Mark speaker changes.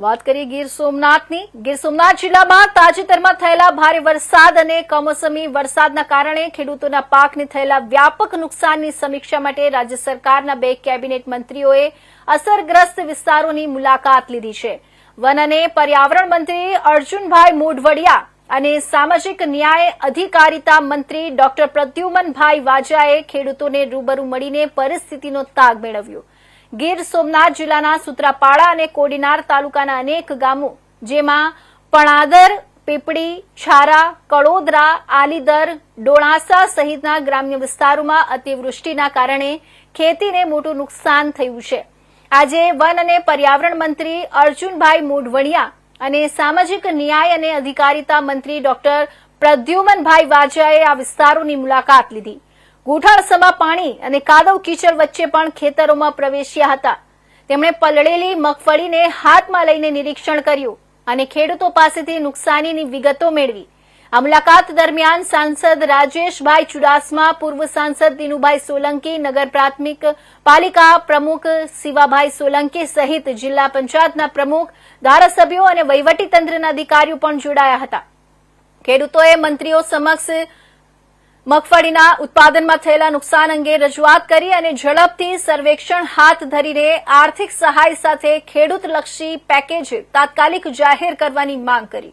Speaker 1: વાત કરીએ ગીર સોમનાથની. ગીર સોમનાથ જિલ્લામાં તાજેતરમાં થયેલા ભારે વરસાદ અને કમોસમી વરસાદના કારણે ખેડૂતોના પાકને થયેલા વ્યાપક નુકસાનની સમીક્ષા માટે રાજ્ય સરકારના બે કેબિનેટ મંત્રીઓએ અસરગ્રસ્ત વિસ્તારોની મુલાકાત લીધી છે. વન અને પર્યાવરણ મંત્રી અર્જુનભાઈ મોઢવડિયા અને સામાજિક ન્યાય અધિકારિતા મંત્રી ડોક્ટર પ્રદ્યુમનભાઈ વાજાએ ખેડૂતોને રૂબરૂ મળીને પરિસ્થિતિનો તાગ મેળવ્યો. ગીર સોમનાથ જિલ્લાના સુત્રાપાડા અને કોડીનાર તાલુકાના અનેક ગામો, જેમાં પણાદર, પીપળી, છારા, કડોદરા, આલીદર, ડોણાસા સહિતના ગ્રામ્ય વિસ્તારોમાં અતિવૃષ્ટિના કારણે ખેતીને મોટું નુકસાન થયું છે. આજે વન અને પર્યાવરણ મંત્રી અર્જુનભાઈ મોઢવણિયા અને સામાજિક ન્યાય અને અધિકારિતા મંત્રી ડોક્ટર પ્રદ્યુમનભાઈ વાજાએ આ વિસ્તારોની મુલાકાત લીધી. ગોઠાળસમાં પાણી અને કાદવ કીચડ વચ્ચે પણ ખેતરોમાં પ્રવેશ્યા હતા. તેમણે પલળેલી મગફળીને હાથમાં લઈને નિરીક્ષણ કર્યું અને ખેડૂતો પાસેથી નુકસાનીની વિગતો મેળવી. આ મુલાકાત દરમિયાન સાંસદ રાજેશભાઈ ચુડાસમા, પૂર્વ સાંસદ દિનુભાઈ સોલંકી, નગર પ્રાથમિક પાલિકા પ્રમુખ શિવાભાઈ સોલંકી સહિત જિલ્લા પંચાયતના પ્રમુખ, ધારાસભ્યો અને વહીવટીતંત્રના અધિકારીઓ પણ જોડાયા હતા. ખેડૂતોએ મંત્રીઓ સમક્ષ મગફળીના ઉત્પાદનમાં થયેલા નુકસાન અંગે રજૂઆત કરી અને ઝડપથી સર્વેક્ષણ હાથ ધરીને આર્થિક સહાય સાથે ખેડૂતલક્ષી પેકેજ તાત્કાલિક જાહેર કરવાની માંગ કરી.